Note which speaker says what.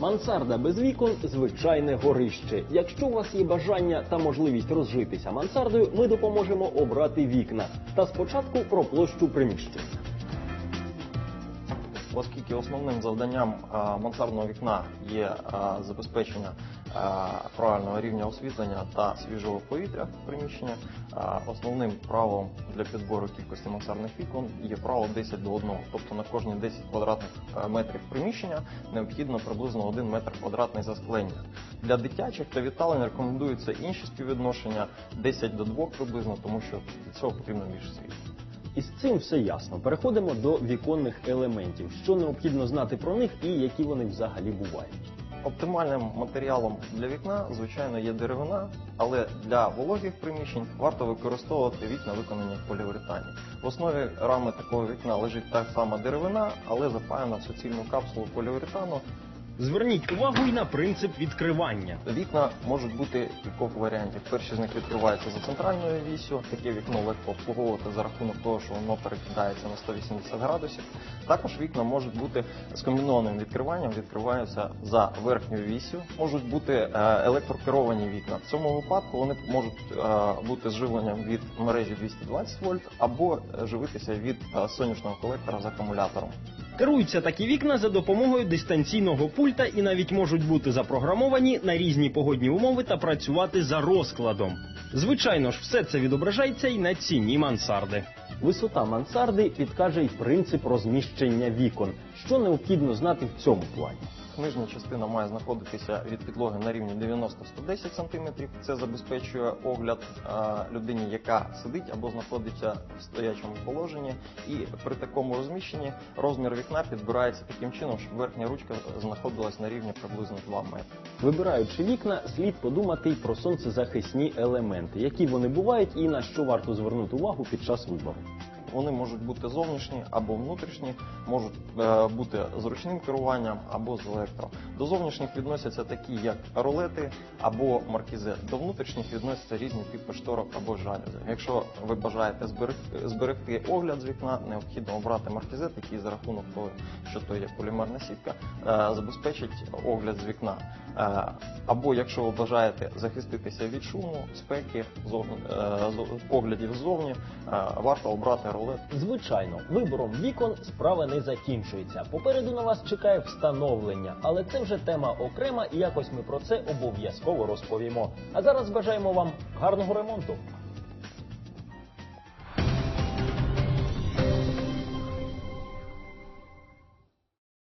Speaker 1: Мансарда без вікон звичайне горище. Якщо у вас є бажання та можливість розжитися мансардою, ми допоможемо обрати вікна. Та спочатку про площу приміщення.
Speaker 2: Оскільки основним завданням мансардного вікна є забезпечення правильного рівня освітлення та свіжого повітря приміщення, основним правилом для підбору кількості мансардних вікон є правило 10 до 1. Тобто на кожні 10 квадратних метрів приміщення необхідно приблизно 1 метр квадратний засклення. Для дитячих та віталень рекомендуються інші співвідношення 10 до 2 приблизно, тому що від цього потрібно більше світла.
Speaker 1: І з цим все ясно. Переходимо до віконних елементів. Що необхідно знати про них і які вони взагалі бувають.
Speaker 2: Оптимальним матеріалом для вікна, звичайно, є деревина, але для вологих приміщень варто використовувати вікна, виконані в поліуретані. В основі рами такого вікна лежить та сама деревина, але запаяна в суцільну капсулу поліуретану.
Speaker 1: Зверніть увагу і на принцип відкривання.
Speaker 2: Вікна можуть бути кількох варіантів. Перший з них відкривається за центральною вісю. Таке вікно легко обслуговувати за рахунок того, що воно перекидається на 180 градусів. Також вікна можуть бути з комбінованим відкриванням, відкриваються за верхньою вісю. Можуть бути е, електрокеровані вікна. В цьому випадку вони можуть е, бути з живленням від мережі 220 вольт або е, живитися від сонячного колектора з акумулятором.
Speaker 1: Керуються такі вікна за допомогою дистанційного пульта і навіть можуть бути запрограмовані на різні погодні умови та працювати за розкладом. Звичайно ж, все це відображається і на ціні мансарди. Висота мансарди підкаже й принцип розміщення вікон. Що необхідно знати в цьому плані?
Speaker 2: Нижня частина має знаходитися від підлоги на рівні 90-110 см. Це забезпечує огляд людині, яка сидить або знаходиться в стоячому положенні. І при такому розміщенні розмір вікна підбирається таким чином, щоб верхня ручка знаходилась на рівні приблизно 2 метри.
Speaker 1: Вибираючи вікна, слід подумати й про сонцезахисні елементи, які вони бувають і на що варто звернути увагу під час вибору.
Speaker 2: Вони можуть бути зовнішні або внутрішні, можуть е, бути з ручним керуванням або з електро. До зовнішніх відносяться такі, як ролети або маркізи. До внутрішніх відносяться різні типи шторок або жалюзі. Якщо ви бажаєте зберегти, огляд з вікна, необхідно обрати маркізет, який за рахунок того, що то є полімерна сітка, е, забезпечить огляд з вікна. Е, або якщо ви бажаєте захиститися від шуму, спеки, зовні, поглядів ззовні, варто обрати ролет
Speaker 1: Звичайно, вибором вікон справа не закінчується. Попереду на вас чекає встановлення, але це вже тема окрема, і якось ми про це обов'язково розповімо. А зараз бажаємо вам гарного ремонту.